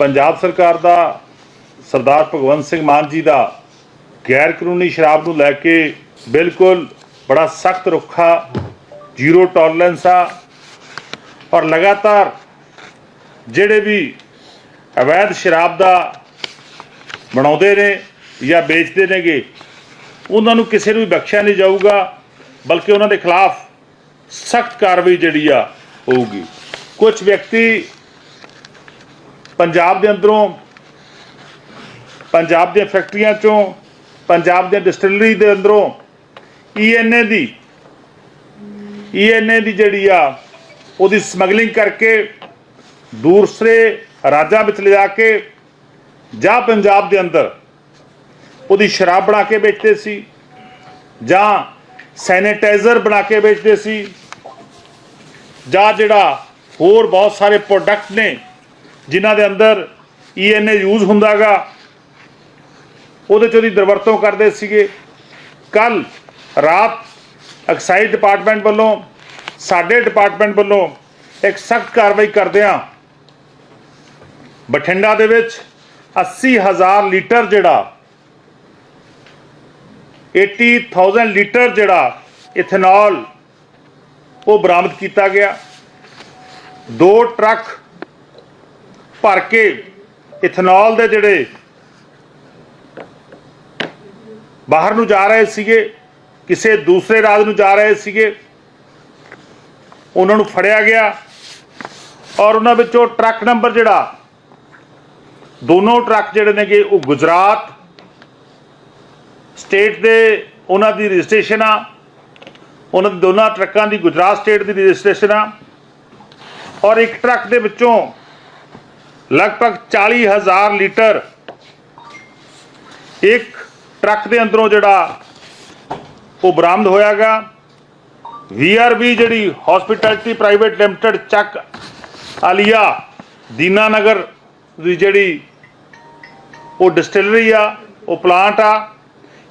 ਪੰਜਾਬ ਸਰਕਾਰ ਦਾ ਸਰਦਾਰ ਭਗਵੰਤ ਸਿੰਘ ਮਾਨ ਜੀ ਦਾ ਗੈਰ ਕਾਨੂੰਨੀ ਸ਼ਰਾਬ ਨੂੰ ਲੈ ਕੇ ਬਿਲਕੁਲ ਬੜਾ ਸਖਤ ਰੁੱਖਾ ਜ਼ੀਰੋ ਟੋਲਰੈਂਸ ਆ ਔਰ ਲਗਾਤਾਰ ਜਿਹੜੇ ਵੀ ਅਵੈਧ ਸ਼ਰਾਬ ਦਾ ਬਣਾਉਂਦੇ ਨੇ ਜਾਂ ਵੇਚਦੇ ਨੇਗੇ, ਉਹਨਾਂ ਨੂੰ ਕਿਸੇ ਨੂੰ ਵੀ ਬਖਸ਼ਿਆ ਨਹੀਂ ਜਾਊਗਾ, ਬਲਕਿ ਉਹਨਾਂ ਦੇ ਖਿਲਾਫ ਸਖਤ ਕਾਰਵਾਈ ਜਿਹੜੀ ਆ, ਹੋਊਗੀ। ਕੁਝ ਵਿਅਕਤੀ ਪੰਜਾਬ ਦੇ ਅੰਦਰੋਂ, ਪੰਜਾਬ ਦੀਆਂ ਫੈਕਟਰੀਆਂ ਚੋਂ, ਪੰਜਾਬ ਦੀਆਂ ਡਿਸਟਿਲਰੀ ਦੇ ਅੰਦਰੋਂ ਈਐਨਏ ਦੀ ਈਐਨਏ ਦੀ ਜਿਹੜੀ ਆ, ਉਹਦੀ ਸਮਗਲਿੰਗ ਕਰਕੇ ਦੂਸਰੇ ਰਾਜਾਂ ਵਿੱਚ ਲਿਜਾ ਕੇ ਜਾਂ ਪੰਜਾਬ ਦੇ ਅੰਦਰ ਉਹਦੀ ਸ਼ਰਾਬ ਬਣਾ ਕੇ ਵੇਚਦੇ ਸੀ, ਜਾਂ ਸੈਨੀਟਾਈਜ਼ਰ ਬਣਾ ਕੇ ਵੇਚਦੇ ਸੀ, ਜਾਂ ਜਿਹੜਾ ਹੋਰ ਬਹੁਤ ਸਾਰੇ ਪ੍ਰੋਡਕਟ ਨੇ ਜਿਨ੍ਹਾਂ ਦੇ ਅੰਦਰ ਈਐਨਏ ਯੂਜ਼ ਹੁੰਦਾਗਾ, ਉਹਦੇ ਚ ਉਹਦੀ ਦਰਵਰਤੋਂ ਕਰਦੇ ਸੀਗੇ। ਕੱਲ ਰਾਤ ਐਕਸਾਈਜ਼ ਡਿਪਾਰਟਮੈਂਟ ਵੱਲੋਂ, ਸਾਡੇ ਡਿਪਾਰਟਮੈਂਟ ਵੱਲੋਂ ਇੱਕ ਸਖਤ ਕਾਰਵਾਈ ਕਰਦਿਆਂ ਬਠਿੰਡਾ ਦੇ ਵਿੱਚ 80000 ਲੀਟਰ ਜਿਹੜਾ 80000 ਲੀਟਰ ਜਿਹੜਾ ਇਥੇਨੋਲ ਉਹ ਬਰਾਮਦ ਕੀਤਾ ਗਿਆ। ਦੋ ਟਰੱਕ ਭਰ ਕੇ ਇਥਨੋਲ ਦੇ ਜਿਹੜੇ ਬਾਹਰ ਨੂੰ ਜਾ ਰਹੇ ਸੀਗੇ, ਕਿਸੇ ਦੂਸਰੇ ਰਾਜ ਨੂੰ ਜਾ ਰਹੇ ਸੀਗੇ, ਉਹਨਾਂ ਨੂੰ ਫੜਿਆ ਗਿਆ ਔਰ ਉਹਨਾਂ ਵਿੱਚੋਂ ਟਰੱਕ ਨੰਬਰ ਜਿਹੜਾ, ਦੋਨੋਂ ਟਰੱਕ ਜਿਹੜੇ ਨੇਗੇ ਉਹ ਗੁਜਰਾਤ ਸਟੇਟ ਦੇ ਉਹਨਾਂ ਦੀ ਰਜਿਸਟ੍ਰੇਸ਼ਨ ਆ, ਉਹਨਾਂ ਦੋਨਾਂ ਟਰੱਕਾਂ ਦੀ ਗੁਜਰਾਤ ਸਟੇਟ ਦੀ ਰਜਿਸਟ੍ਰੇਸ਼ਨ ਆ ਔਰ ਇੱਕ ਟਰੱਕ ਦੇ ਵਿੱਚੋਂ ਲਗਭਗ 40000 ਲੀਟਰ ਇੱਕ ਟਰੱਕ ਦੇ ਅੰਦਰੋਂ ਜਿਹੜਾ ਉਹ ਬਰਾਮਦ ਹੋਇਆਗਾ। ਵੀਆਰਬੀ ਜਿਹੜੀ ਹਸਪਿਟੈਲਿਟੀ ਪ੍ਰਾਈਵੇਟ ਲਿਮਟਿਡ ਚੱਕ ਆਲੀਆ ਦੀਨਾਨਗਰ ਦੀ ਜਿਹੜੀ ਉਹ ਡਿਸਟਿਲਰੀ ਆ, ਉਹ ਪਲਾਂਟ ਆ,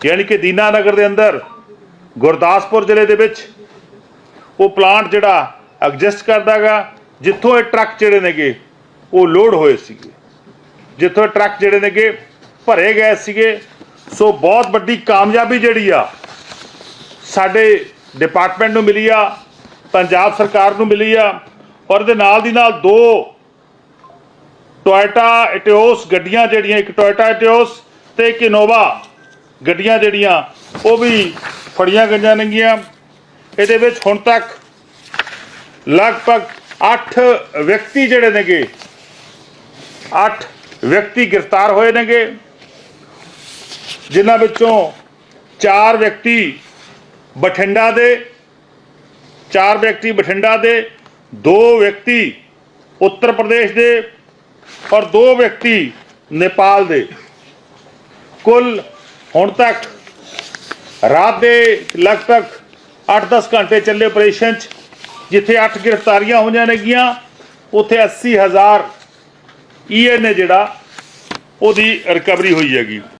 ਯਾਨੀ ਕਿ ਦੀਨਾਨਗਰ ਦੇ ਅੰਦਰ ਗੁਰਦਾਸਪੁਰ ਜ਼ਿਲ੍ਹੇ ਦੇ ਵਿੱਚ ਉਹ ਪਲਾਂਟ ਜਿਹੜਾ ਐਗਜ਼ਿਸਟ ਕਰਦਾਗਾ, ਜਿੱਥੋਂ ਇਹ ਟਰੱਕ ਜਿਹੜੇ ਨੇਗੇ ਉਹ ਲੋਡ ਹੋਏ ਸੀਗੇ। ਜਿੱਥੋਂ ਟਰੱਕ ਜਿਹੜੇ ਨੇਗੇ ਭਰੇ ਗਏ ਸੀਗੇ। ਸੋ ਬਹੁਤ ਵੱਡੀ ਕਾਮਯਾਬੀ ਜਿਹੜੀ ਆ ਸਾਡੇ ਡਿਪਾਰਟਮੈਂਟ ਨੂੰ ਮਿਲੀ ਆ, ਪੰਜਾਬ ਸਰਕਾਰ ਨੂੰ ਮਿਲੀ ਆ ਔਰ ਇਹਦੇ ਨਾਲ ਦੀ ਨਾਲ ਦੋ ਟੋਇਟਾ ਇਟਿਓਸ ਗੱਡੀਆਂ ਜਿਹੜੀਆਂ, ਇੱਕ ਟੋਇਟਾ ਇਟਿਓਸ ਤੇ ਇੱਕ ਇਨੋਵਾ ਗੱਡੀਆਂ ਜਿਹੜੀਆਂ, ਉਹ ਵੀ ਫੜੀਆਂ ਗਈਆਂ ਨੇਗੀਆਂ। ਇਹਦੇ ਵਿੱਚ ਹੁਣ ਤੱਕ ਲਗਭਗ 8 ਵਿਅਕਤੀ ਜਿਹੜੇ ਨੇਗੇ 8 ਵਿਅਕਤੀ ਗ੍ਰਿਫਤਾਰ ਹੋਏ ਨੇਗੇ, ਜਿਨ੍ਹਾਂ ਵਿੱਚੋਂ 4 ਵਿਅਕਤੀ ਬਠਿੰਡਾ ਦੇ 4 ਵਿਅਕਤੀ ਬਠਿੰਡਾ ਦੇ 2 ਵਿਅਕਤੀ ਉੱਤਰ ਪ੍ਰਦੇਸ਼ ਦੇ ਔਰ 2 ਵਿਅਕਤੀ ਨੇਪਾਲ ਦੇ। ਕੁੱਲ ਹੁਣ ਤੱਕ ਰਾਤ ਦੇ ਲਗਭਗ 8-10 ਘੰਟੇ ਚੱਲੇ ਆਪਰੇਸ਼ਨ ਚ, ਜਿੱਥੇ 8 ਗ੍ਰਿਫਤਾਰੀਆਂ ਹੋਈਆਂ ਨੇਗੀਆਂ, ਉੱਥੇ 80000 ਈਐਨਏ ਜਿਹੜਾ ਉਹਦੀ ਰਿਕਵਰੀ ਹੋਈ ਹੈਗੀ।